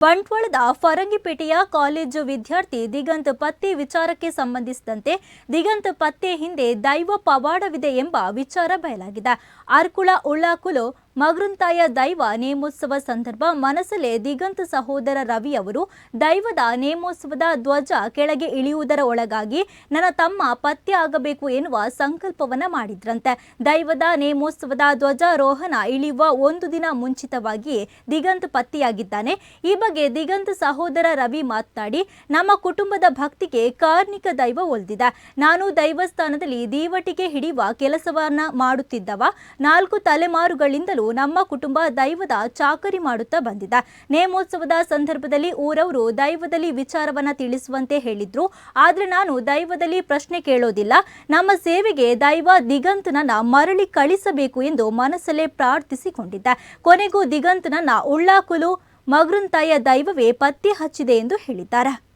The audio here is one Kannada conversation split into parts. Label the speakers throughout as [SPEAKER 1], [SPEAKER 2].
[SPEAKER 1] ಬಂಟ್ವಾಳದ ಫರಂಗಿಪೇಟೆಯ ಕಾಲೇಜು ವಿದ್ಯಾರ್ಥಿ ದಿಗಂತ್ ಪತ್ತೆ ವಿಚಾರಕ್ಕೆ ಸಂಬಂಧಿಸಿದಂತೆ ದಿಗಂತ್ ಪತ್ತೆ ಹಿಂದೆ ದೈವ ಪವಾಡವಿದೆ ಎಂಬ ವಿಚಾರ ಬಯಲಾಗಿದೆ. ಅರ್ಕುಳ ಉಳ್ಳಾಕುಲು ಮಗ್ರುಂತಾಯ ದೈವ ನೇಮೋತ್ಸವ ಸಂದರ್ಭ ಮನಸ್ಸಲ್ಲೇ ದಿಗಂತ ಸಹೋದರ ರವಿ ಅವರು ದೈವದ ನೇಮೋತ್ಸವದ ಧ್ವಜ ಕೆಳಗೆ ಇಳಿಯುವುದರ ಒಳಗಾಗಿ ನನ್ನ ತಮ್ಮ ಪತ್ತೆ ಆಗಬೇಕು ಎನ್ನುವ ಸಂಕಲ್ಪವನ್ನ ಮಾಡಿದ್ರಂತೆ. ದೈವದ ನೇಮೋತ್ಸವದ ಧ್ವಜಾರೋಹಣ ಇಳಿಯುವ ಒಂದು ದಿನ ಮುಂಚಿತವಾಗಿಯೇ ದಿಗಂತ್ ಪತ್ತೆಯಾಗಿದ್ದಾನೆ. ಈ ಬಗ್ಗೆ ದಿಗಂತ ಸಹೋದರ ರವಿ ಮಾತನಾಡಿ, ನಮ್ಮ ಕುಟುಂಬದ ಭಕ್ತಿಗೆ ಕಾರ್ಣಿಕ ದೈವ ಒಲ್ದಿದೆ. ನಾನು ದೈವಸ್ಥಾನದಲ್ಲಿ ದೀವಟಿಗೆ ಹಿಡಿಯುವ ಕೆಲಸವನ್ನ ಮಾಡುತ್ತಿದ್ದವ. ನಾಲ್ಕು ತಲೆಮಾರುಗಳಿಂದಲೂ ನಮ್ಮ ಕುಟುಂಬ ದೈವದ ಚಾಕರಿ ಮಾಡುತ್ತಾ ಬಂದಿದೆ. ನೇಮೋತ್ಸವದ ಸಂದರ್ಭದಲ್ಲಿ ಊರವರು ದೈವದಲ್ಲಿ ವಿಚಾರವನ್ನ ತಿಳಿಸುವಂತೆ ಹೇಳಿದ್ರು. ಆದ್ರೆ ನಾನು ದೈವದಲ್ಲಿ ಪ್ರಶ್ನೆ ಕೇಳೋದಿಲ್ಲ. ನಮ್ಮ ಸೇವೆಗೆ ದೈವ ದಿಗಂತನನ್ನ ಮರಳಿ ಕಳಿಸಬೇಕು ಎಂದು ಮನಸ್ಸಲ್ಲೇ ಪ್ರಾರ್ಥಿಸಿಕೊಂಡಿದ್ದೆ. ಕೊನೆಗೂ ದಿಗಂತನನ್ನ ಉಳ್ಳಾಕುಲು ಮಗ್ರುಂತಾಯ ದೈವವೇ ಪತ್ತೆ ಹಚ್ಚಿದೆ ಎಂದು ಹೇಳಿದ್ದಾರೆ.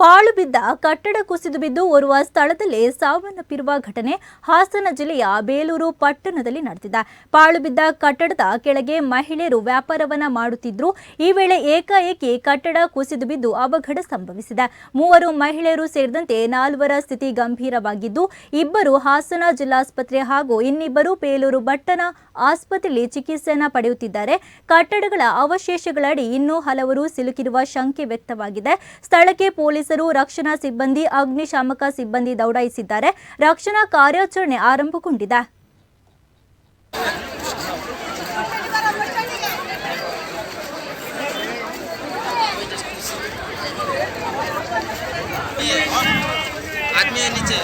[SPEAKER 1] ಪಾಳು ಬಿದ್ದ, ಕಟ್ಟಡ ಕುಸಿದು ಬಿದ್ದು ಓರ್ವ ಸ್ಥಳದಲ್ಲಿ ಸಾವನ್ನಪ್ಪಿರುವ ಘಟನೆ ಹಾಸನ ಜಿಲ್ಲೆಯ ಬೇಲೂರು ಪಟ್ಟಣದಲ್ಲಿ ನಡೆದಿದೆ. ಪಾಳು ಬಿದ್ದ ಕಟ್ಟಡದ ಕೆಳಗೆ ಮಹಿಳೆಯರು ವ್ಯಾಪಾರವನ್ನ ಮಾಡುತ್ತಿದ್ರು. ಈ ವೇಳೆ ಏಕಾಏಕಿ ಕಟ್ಟಡ ಕುಸಿದು ಬಿದ್ದು ಅವಘಡ ಸಂಭವಿಸಿದೆ. ಮೂವರು ಮಹಿಳೆಯರು ಸೇರಿದಂತೆ ನಾಲ್ವರ ಸ್ಥಿತಿ ಗಂಭೀರವಾಗಿದ್ದು, ಇಬ್ಬರು ಹಾಸನ ಜಿಲ್ಲಾಸ್ಪತ್ರೆ ಹಾಗೂ ಇನ್ನಿಬ್ಬರು ಬೇಲೂರು ಪಟ್ಟಣ ಆಸ್ಪತ್ರೆಯಲ್ಲಿ ಚಿಕಿತ್ಸೆಯನ್ನ ಪಡೆಯುತ್ತಿದ್ದಾರೆ. ಕಟ್ಟಡಗಳ ಅವಶೇಷಗಳಡಿ ಇನ್ನೂ ಹಲವರು ಸಿಲುಕಿರುವ ಶಂಕೆ ವ್ಯಕ್ತವಾಗಿದೆ. ಸ್ಥಳಕ್ಕೆ ಪೊಲೀಸರು ರಕ್ಷಣಾ ಸಿಬ್ಬಂದಿ ಅಗ್ನಿಶಾಮಕ ಸಿಬ್ಬಂದಿ ದೌಡಾಯಿಸಿದ್ದಾರೆ ರಕ್ಷಣಾ ಕಾರ್ಯಾಚರಣೆ ಆರಂಭಗೊಂಡಿದೆ
[SPEAKER 2] आदमी है नीचे